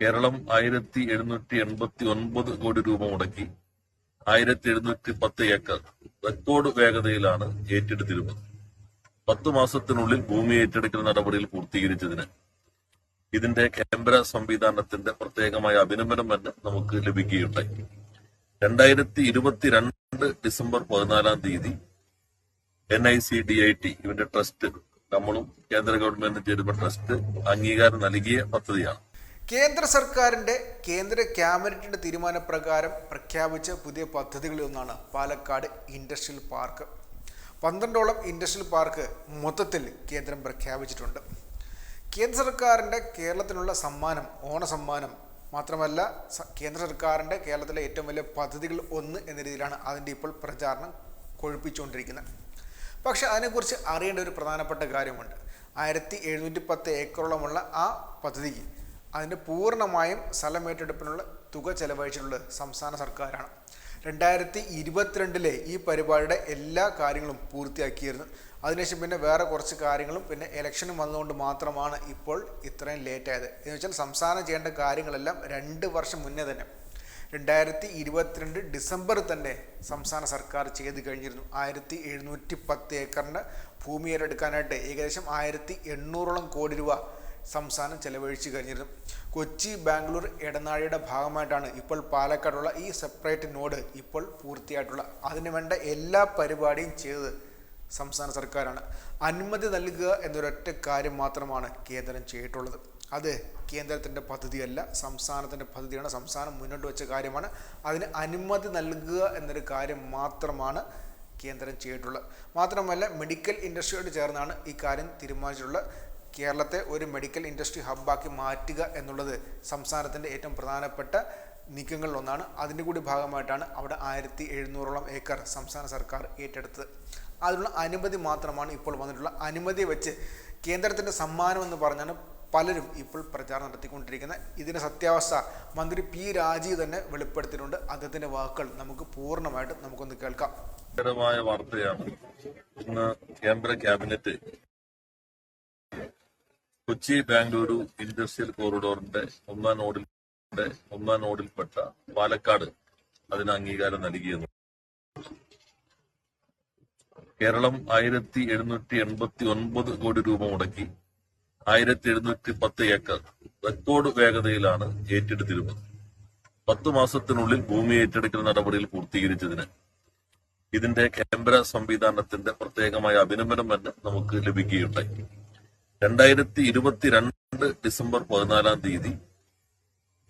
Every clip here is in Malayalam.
കേരളം ആയിരത്തി എഴുന്നൂറ്റി എൺപത്തി ഒൻപത് കോടി രൂപ മുടക്കി ആയിരത്തി എഴുന്നൂറ്റി പത്ത് ഏക്കർ റെക്കോർഡ് വേഗതയിലാണ് ഏറ്റെടുത്തിരുന്നത്. പത്ത് മാസത്തിനുള്ളിൽ ഭൂമി ഏറ്റെടുക്കൽ നടപടിയിൽ പൂർത്തീകരിച്ചതിന് ഇതിന്റെ കേന്ദ്ര സംവിധാനത്തിന്റെ പ്രത്യേകമായ അഭിനന്ദനം തന്നെ നമുക്ക് ലഭിക്കുകയുണ്ടായി. രണ്ടായിരത്തി ഇരുപത്തിരണ്ട് ഡിസംബർ പതിനാലാം തീയതി N I C D I T ഇവന്റെ ട്രസ്റ്റ് നമ്മളും കേന്ദ്ര ഗവൺമെന്റും ചേരുന്ന ട്രസ്റ്റ് അംഗീകാരം നൽകിയ പദ്ധതിയാണ്. കേന്ദ്ര സർക്കാരിന്റെ കേന്ദ്ര ക്യാബിനറ്റിന്റെ തീരുമാനപ്രകാരം പ്രഖ്യാപിച്ച പുതിയ പദ്ധതികളിലൊന്നാണ് പാലക്കാട് ഇൻഡസ്ട്രിയൽ പാർക്ക്. പന്ത്രണ്ടോളം ഇൻഡസ്ട്രിയൽ പാർക്ക് മൊത്തത്തിൽ കേന്ദ്രം പ്രഖ്യാപിച്ചിട്ടുണ്ട്. കേന്ദ്ര സർക്കാരിന്റെ കേരളത്തിനുള്ള സമ്മാനം ഓണ സമ്മാനം മാത്രമല്ല കേന്ദ്ര സർക്കാരിന്റെ കേരളത്തിലെ ഏറ്റവും വലിയ പദ്ധതികൾ ഒന്ന് എന്ന രീതിയിലാണ് അതിന്റെ ഇപ്പോൾ പ്രചാരണം കൊഴുപ്പിച്ചുകൊണ്ടിരിക്കുന്നത്. പക്ഷേ അതിനെക്കുറിച്ച് അറിയേണ്ട ഒരു പ്രധാനപ്പെട്ട കാര്യമുണ്ട്. ആയിരത്തി എഴുന്നൂറ്റി പത്ത് ഏക്കറോളമുള്ള ആ പദ്ധതിക്ക് അതിന്റെ പൂർണമായും സ്ഥലം ഏറ്റെടുപ്പിനുള്ള തുക ചെലവഴിച്ചിട്ടുള്ളത് സംസ്ഥാന സർക്കാരാണ്. രണ്ടായിരത്തി ഇരുപത്തിരണ്ടിലെ ഈ പരിപാടിയുടെ എല്ലാ കാര്യങ്ങളും പൂർത്തിയാക്കിയിരുന്നു. അതിനുശേഷം പിന്നെ വേറെ കുറച്ച് കാര്യങ്ങളും പിന്നെ ഇലക്ഷനും വന്നതുകൊണ്ട് മാത്രമാണ് ഇപ്പോൾ ഇത്രയും ലേറ്റായത് എന്ന് വെച്ചാൽ സംസ്ഥാനം ചെയ്യേണ്ട കാര്യങ്ങളെല്ലാം രണ്ട് വർഷം മുന്നേ തന്നെ. രണ്ടായിരത്തി ഇരുപത്തിരണ്ട് ഡിസംബർ തന്നെ സംസ്ഥാന സർക്കാർ ചെയ്ത് കഴിഞ്ഞിരുന്നു. ആയിരത്തി എഴുന്നൂറ്റി പത്ത് ഏക്കറിന്റെ ഭൂമി ഏറ്റെടുക്കാനായിട്ട് ഏകദേശം ആയിരത്തി എണ്ണൂറോളം കോടി രൂപ സംസ്ഥാനം ചെലവഴിച്ചു കഴിഞ്ഞിരുന്നു. കൊച്ചി ബാംഗ്ലൂർ ഇടനാഴിയുടെ ഭാഗമായിട്ടാണ് ഇപ്പോൾ പാലക്കാടുള്ള ഈ സെപ്പറേറ്റ് നോഡ് ഇപ്പോൾ പൂർത്തിയായിട്ടുള്ള. അതിനു വേണ്ട എല്ലാ പരിപാടിയും ചെയ്തത് സംസ്ഥാന സർക്കാരാണ്. അനുമതി നൽകുക എന്നൊരൊറ്റ കാര്യം മാത്രമാണ് കേന്ദ്രം ചെയ്തിട്ടുള്ളത്. അത് കേന്ദ്രത്തിന്റെ പദ്ധതിയല്ല സംസ്ഥാനത്തിന്റെ പദ്ധതിയാണ്. സംസ്ഥാനം മുന്നോട്ട് വെച്ച കാര്യമാണ്. അതിന് അനുമതി നൽകുക എന്നൊരു കാര്യം മാത്രമാണ് കേന്ദ്രം ചെയ്തിട്ടുള്ളത്. മാത്രമല്ല മെഡിക്കൽ ഇൻഡസ്ട്രിയോട് ചേർന്നാണ് ഈ കാര്യം തീരുമാനിച്ചിട്ടുള്ളത്. കേരളത്തെ ഒരു മെഡിക്കൽ ഇൻഡസ്ട്രി ഹബ്ബാക്കി മാറ്റുക എന്നുള്ളത് സംസ്ഥാനത്തിന്റെ ഏറ്റവും പ്രധാനപ്പെട്ട നീക്കങ്ങളിലൊന്നാണ്. അതിന്റെ കൂടി ഭാഗമായിട്ടാണ് അവിടെ ആയിരത്തി എഴുന്നൂറോളം ഏക്കർ സംസ്ഥാന സർക്കാർ ഏറ്റെടുത്തത്. അതിനുള്ള അനുമതി മാത്രമാണ് ഇപ്പോൾ വന്നിട്ടുള്ള. അനുമതി വെച്ച് കേന്ദ്രത്തിന്റെ സമ്മാനം എന്ന് പറഞ്ഞാണ് പലരും ഇപ്പോൾ പ്രചാരണം നടത്തിക്കൊണ്ടിരിക്കുന്നത്. ഇതിന്റെ സത്യാവസ്ഥ മന്ത്രി പി രാജീവ് തന്നെ വെളിപ്പെടുത്തിയിട്ടുണ്ട്. അദ്ദേഹത്തിന്റെ വാക്കുകൾ നമുക്ക് പൂർണമായിട്ട് നമുക്കൊന്ന് കേൾക്കാം. വാർത്തയാണ് ഇന്ന് കേന്ദ്ര ക്യാബിനറ്റ് കൊച്ചി ബാംഗ്ലൂരു ഇൻഡസ്ട്രിയൽ കോറിഡോറിന്റെ ഒന്നാം നോഡിൽ ഒന്നാം നോഡിൽപ്പെട്ട പാലക്കാട് അതിന് അംഗീകാരം നൽകിയെന്നു കേരളം ആയിരത്തി എഴുന്നൂറ്റി എൺപത്തി ഒൻപത് കോടി രൂപ മുടക്കി ആയിരത്തി എഴുന്നൂറ്റി പത്ത് ഏക്കർ റെക്കോർഡ് വേഗതയിലാണ് ഏറ്റെടുത്തിരുന്നത്. പത്ത് മാസത്തിനുള്ളിൽ ഭൂമി ഏറ്റെടുക്കൽ നടപടിയിൽ പൂർത്തീകരിച്ചതിന് ഇതിന്റെ കേന്ദ്ര സംവിധാനത്തിന്റെ പ്രത്യേകമായ അഭിനന്ദനം തന്നെ നമുക്ക് ലഭിക്കുകയുണ്ടായി. രണ്ടായിരത്തി ഇരുപത്തിരണ്ട് ഡിസംബർ പതിനാലാം തീയതി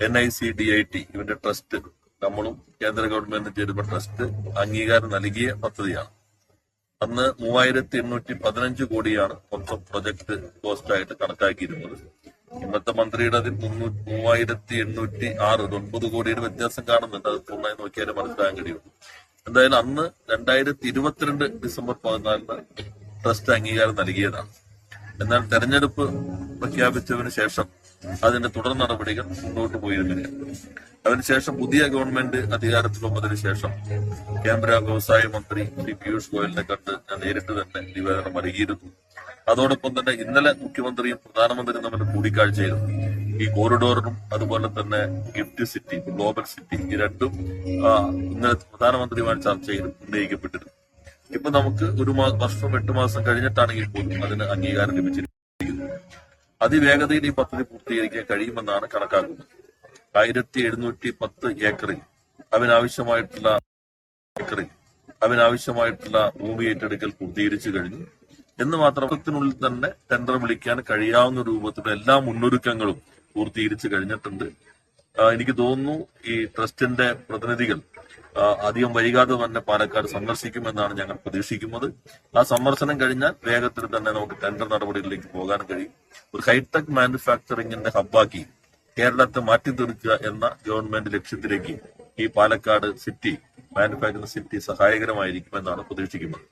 N I C D I T ഇവന്റെ ട്രസ്റ്റ് നമ്മളും കേന്ദ്ര ഗവൺമെന്റും ചേരുന്ന ട്രസ്റ്റ് അംഗീകാരം നൽകിയ പദ്ധതിയാണ്. അന്ന് മൂവായിരത്തി എണ്ണൂറ്റി പതിനഞ്ച് കോടിയാണ് മൊത്തം പ്രൊജക്ട് കോസ്റ്റ് ആയിട്ട് കണക്കാക്കിയിരുന്നത്. ഇന്നത്തെ മന്ത്രിയുടെ അതിൽ മൂവായിരത്തി എണ്ണൂറ്റി ആറ് ഒൻപത് കോടിയുടെ വ്യത്യാസം കാണുന്നുണ്ട്. അത് പൂർണമായി നോക്കിയാലും മനസ്സിലാക്കാൻ കഴിയും. എന്തായാലും അന്ന് രണ്ടായിരത്തി ഇരുപത്തിരണ്ട് ഡിസംബർ പതിനാലിന് ട്രസ്റ്റ് അംഗീകാരം നൽകിയതാണ്. എന്നാൽ തെരഞ്ഞെടുപ്പ് പ്രഖ്യാപിച്ചതിന് ശേഷം അതിന്റെ തുടർ നടപടികൾ മുന്നോട്ട് പോയിരുന്നില്ല. അതിനുശേഷം പുതിയ ഗവൺമെന്റ് അധികാരത്തിൽ വന്നതിന് ശേഷം കേന്ദ്ര വ്യവസായ മന്ത്രി ശ്രീ പീയൂഷ് ഗോയലിനെ കണ്ട് ഞാൻ നേരിട്ട് തന്നെ നിവേദനം നൽകിയിരുന്നു അതോടൊപ്പം തന്നെ ഇന്നലെ മുഖ്യമന്ത്രിയും പ്രധാനമന്ത്രിയും തമ്മിൽ കൂടിക്കാഴ്ചയായിരുന്നു. ഈ കോറിഡോറിനും അതുപോലെ തന്നെ ഗിഫ്റ്റ് സിറ്റി ഗ്ലോബൽ സിറ്റി ഈ രണ്ടും ഇന്നലെ പ്രധാനമന്ത്രിയുമായി ചർച്ചയിൽ ഉന്നയിക്കപ്പെട്ടിരുന്നു. ഇപ്പൊ നമുക്ക് ഒരു വർഷം എട്ട് മാസം കഴിഞ്ഞിട്ടാണെങ്കിൽ പോലും അതിന് അംഗീകാരം ലഭിച്ചിരിക്കുന്നത് അതിവേഗതയിൽ ഈ പദ്ധതി പൂർത്തീകരിക്കാൻ കഴിയുമെന്നാണ് കണക്കാക്കുന്നത്. ആയിരത്തി എഴുന്നൂറ്റി പത്ത് ഏക്കറിൽ അവനാവശ്യമായിട്ടുള്ള ഏക്കറിൽ അവനാവശ്യമായിട്ടുള്ള ഭൂമി ഏറ്റെടുക്കൽ പൂർത്തീകരിച്ചു കഴിഞ്ഞു. എന്ന് മാത്രത്തിനുള്ളിൽ തന്നെ ടെൻഡർ വിളിക്കാൻ കഴിയാവുന്ന രൂപത്തിലുള്ള എല്ലാ മുന്നൊരുക്കങ്ങളും പൂർത്തീകരിച്ചു കഴിഞ്ഞിട്ടുണ്ട്. എനിക്ക് തോന്നുന്നു ഈ ട്രസ്റ്റിന്റെ പ്രതിനിധികൾ അധികം വൈകാതെ തന്നെ പാലക്കാട് സന്ദർശിക്കുമെന്നാണ് ഞങ്ങൾ പ്രതീക്ഷിക്കുന്നത്. ആ സന്ദർശനം കഴിഞ്ഞാൽ വേഗത്തിൽ തന്നെ നമുക്ക് ടെൻഡർ നടപടികളിലേക്ക് പോകാൻ കഴിയും. ഒരു ഹൈടെക് മാനുഫാക്ചറിംഗിന്റെ ഹബ്ബാക്കി കേരളത്തെ മാറ്റി തീർക്കുക എന്ന ഗവൺമെന്റ് ലക്ഷ്യത്തിലേക്ക് ഈ പാലക്കാട് സിറ്റി മാനുഫാക്ചറിംഗ് സിറ്റി സഹായകരമായിരിക്കുമെന്നാണ് പ്രതീക്ഷിക്കുന്നത്.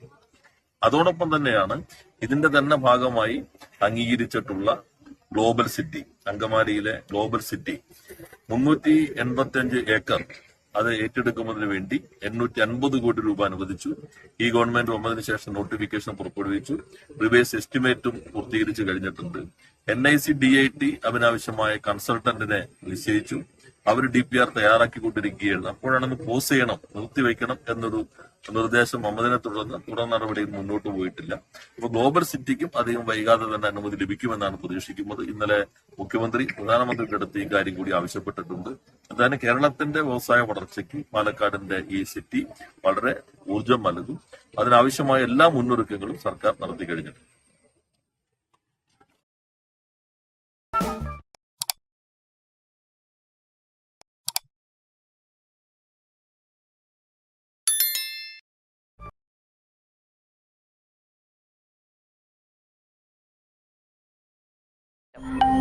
അതോടൊപ്പം തന്നെയാണ് ഇതിന്റെ തന്നെ ഭാഗമായി അംഗീകരിച്ചിട്ടുള്ള ഗ്ലോബൽ സിറ്റി അങ്കമാലിയിലെ ഗ്ലോബൽ സിറ്റി. മുന്നൂറ്റി എൺപത്തി അഞ്ച് ഏക്കർ അത് ഏറ്റെടുക്കുന്നതിന് വേണ്ടി എണ്ണൂറ്റി അൻപത് കോടി രൂപ അനുവദിച്ചു. ഈ ഗവൺമെന്റ് വന്നതിന് ശേഷം നോട്ടിഫിക്കേഷൻ പുറപ്പെടുവിച്ചു. റിവേഴ്സ് എസ്റ്റിമേറ്റും പൂർത്തീകരിച്ചു കഴിഞ്ഞിട്ടുണ്ട്. N I C D I T അതിനാവശ്യമായ കൺസൾട്ടന്റിനെ നിശ്ചയിച്ചു. അവർ ഡി പി ആർ തയ്യാറാക്കിക്കൊണ്ടിരിക്കുകയാണ്. അപ്പോഴാണ് പോസ് ചെയ്യണം നിർത്തിവെക്കണം എന്നൊരു നിർദ്ദേശം വന്നതിനെ തുടർന്ന് തുടർ നടപടിയിൽ മുന്നോട്ട് പോയിട്ടില്ല. ഇപ്പൊ ഗ്ലോബൽ സിറ്റിക്കും അധികം വൈകാതെ തന്നെ അനുമതി ലഭിക്കുമെന്നാണ് പ്രതീക്ഷിക്കുന്നത്. ഇന്നലെ മുഖ്യമന്ത്രി പ്രധാനമന്ത്രിയുടെ അടുത്ത് ഈ കാര്യം കൂടി ആവശ്യപ്പെട്ടിട്ടുണ്ട്. അതായത് കേരളത്തിന്റെ വ്യവസായ വളർച്ചയ്ക്ക് പാലക്കാടിന്റെ ഈ സിറ്റി വളരെ ഊർജം നൽകും. അതിനാവശ്യമായ എല്ലാ മുന്നൊരുക്കങ്ങളും സർക്കാർ നടത്തി കഴിഞ്ഞിട്ടുണ്ട് you